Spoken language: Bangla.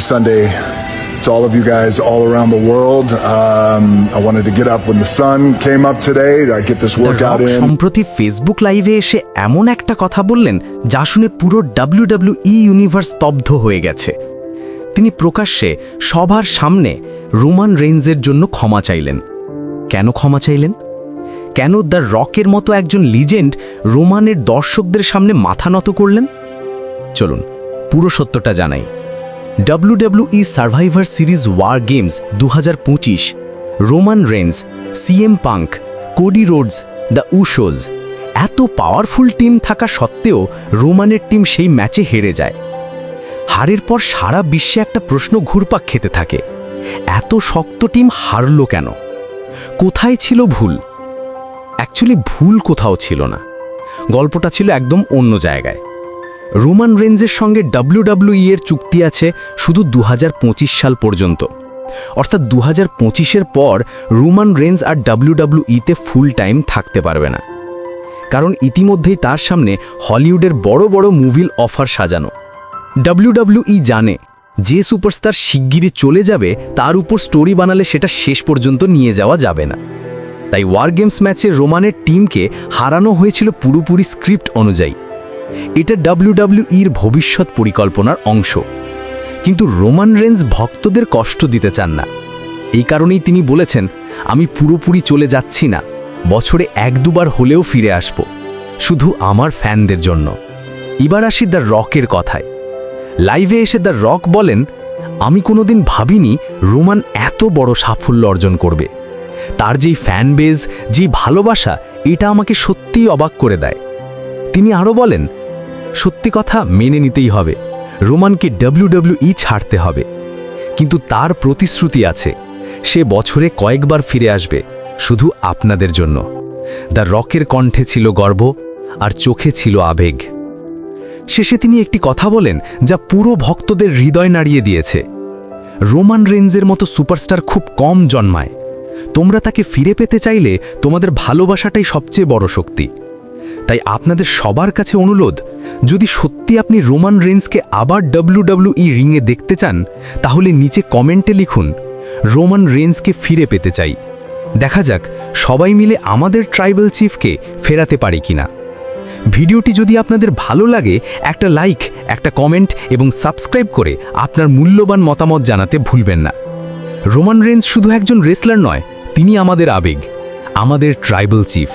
Sunday to all of you guys all around the world. Um, I wanted to get up when the sun came up today. I get this workout in. সম্প্রতি ফেসবুক লাইভে এসে এমন একটা কথা বললেন যা শুনে পুরো ই ইউনিভার্স স্তব্ধ হয়ে গেছে তিনি প্রকাশ্যে সবার সামনে রোমান রেঞ্জের জন্য ক্ষমা চাইলেন কেন ক্ষমা চাইলেন কেন দ্য রকের মতো একজন লিজেন্ড রোমানের দর্শকদের সামনে মাথা নত করলেন চলুন পুরো সত্যটা জানাই WWE survivor series war games দু হাজার পঁচিশ Roman Reigns CM Punk Cody Rhodes the Usos এত পাওয়ারফুল টিম থাকা সত্ত্বেও রোমানের টিম সেই ম্যাচে হেরে যায়। হারের পর সারা বিশ্বে একটা প্রশ্ন ঘুরপাক খেতে থাকে। এত শক্ত টিম হারল কেন? কোথায় ছিল ভুল? অ্যাকচুয়ালি ভুল কোথাও ছিল না। গল্পটা ছিল একদম অন্য জায়গায়। রোমান রেঞ্জের সঙ্গে ডাব্লিউডাব্লিউই এর চুক্তি আছে শুধু দু হাজার পঁচিশ সাল পর্যন্ত। অর্থাৎ দু হাজার পর রোমান রেঞ্জ আর ডাব্লিউডাব্লিউইতে ফুল টাইম থাকতে পারবে না। কারণ ইতিমধ্যেই তার সামনে হলিউডের বড় বড় মুভিল অফার সাজানো। ডাব্লিউডাব্লিউই জানে, যে সুপারস্টার শিগগিরই চলে যাবে, তার উপর স্টোরি বানালে সেটা শেষ পর্যন্ত নিয়ে যাওয়া যাবে না। তাই ওয়ার গেমস ম্যাচে রোমানের টিমকে হারানো হয়েছিল পুরোপুরি স্ক্রিপ্ট অনুযায়ী। এটা ডাব্লিউডাব্লিউইর ভবিষ্যৎ পরিকল্পনার অংশ। কিন্তু রোমান রেঞ্জ ভক্তদের কষ্ট দিতে চান না। এই কারণেই তিনি বলেছেন, আমি পুরোপুরি চলে যাচ্ছি না। বছরে এক দুবার হলেও ফিরে আসব। শুধু আমার ফ্যানদের জন্য। এবার আসি দ্য রকের কথায়। লাইভে এসে দ্য রক বলেন, আমি কোনোদিন ভাবিনি রোমান এত বড় সাফল্য অর্জন করবে। তার যেই ফ্যান বেজ, যেই ভালোবাসা, এটা আমাকে সত্যিই অবাক করে দেয়। তিনি আরও বলেন, সত্যি কথা মেনে নিতেই হবে। রোমানকে ডাব্লিউডাব্লিউই ছাড়তে হবে। কিন্তু তার প্রতিশ্রুতি আছে, সে বছরে কয়েকবার ফিরে আসবে, শুধু আপনাদের জন্য। দ্য রকের কণ্ঠে ছিল গর্ব আর চোখে ছিল আবেগ। শেষে তিনি একটি কথা বলেন, যা পুরো ভক্তদের হৃদয় নাড়িয়ে দিয়েছে। রোমান রেঞ্জের মতো সুপারস্টার খুব কম জন্মায়। তোমরা তাকে ফিরে পেতে চাইলে তোমাদের ভালোবাসাটাই সবচেয়ে বড় শক্তি। তাই আপনাদের সবার কাছে অনুরোধ, যদি সত্যি আপনি রোমান রেঞ্জকে আবার ডাব্লিউডাব্লিউই রিংয়ে দেখতে চান, তাহলে নিচে কমেন্টে লিখুন রোমান রেঞ্জকে ফিরে পেতে চাই। দেখা যাক, সবাই মিলে আমাদের ট্রাইবাল চিফকে ফেরাতে পারি কিনা। ভিডিওটি যদি আপনাদের ভালো লাগে, একটা লাইক, একটা কমেন্ট এবং সাবস্ক্রাইব করে আপনার মূল্যবান মতামত জানাতে ভুলবেন না। রোমান রেঞ্জ শুধু একজন রেসলার নয়, তিনি আমাদের আবেগ, আমাদের ট্রাইবাল চিফ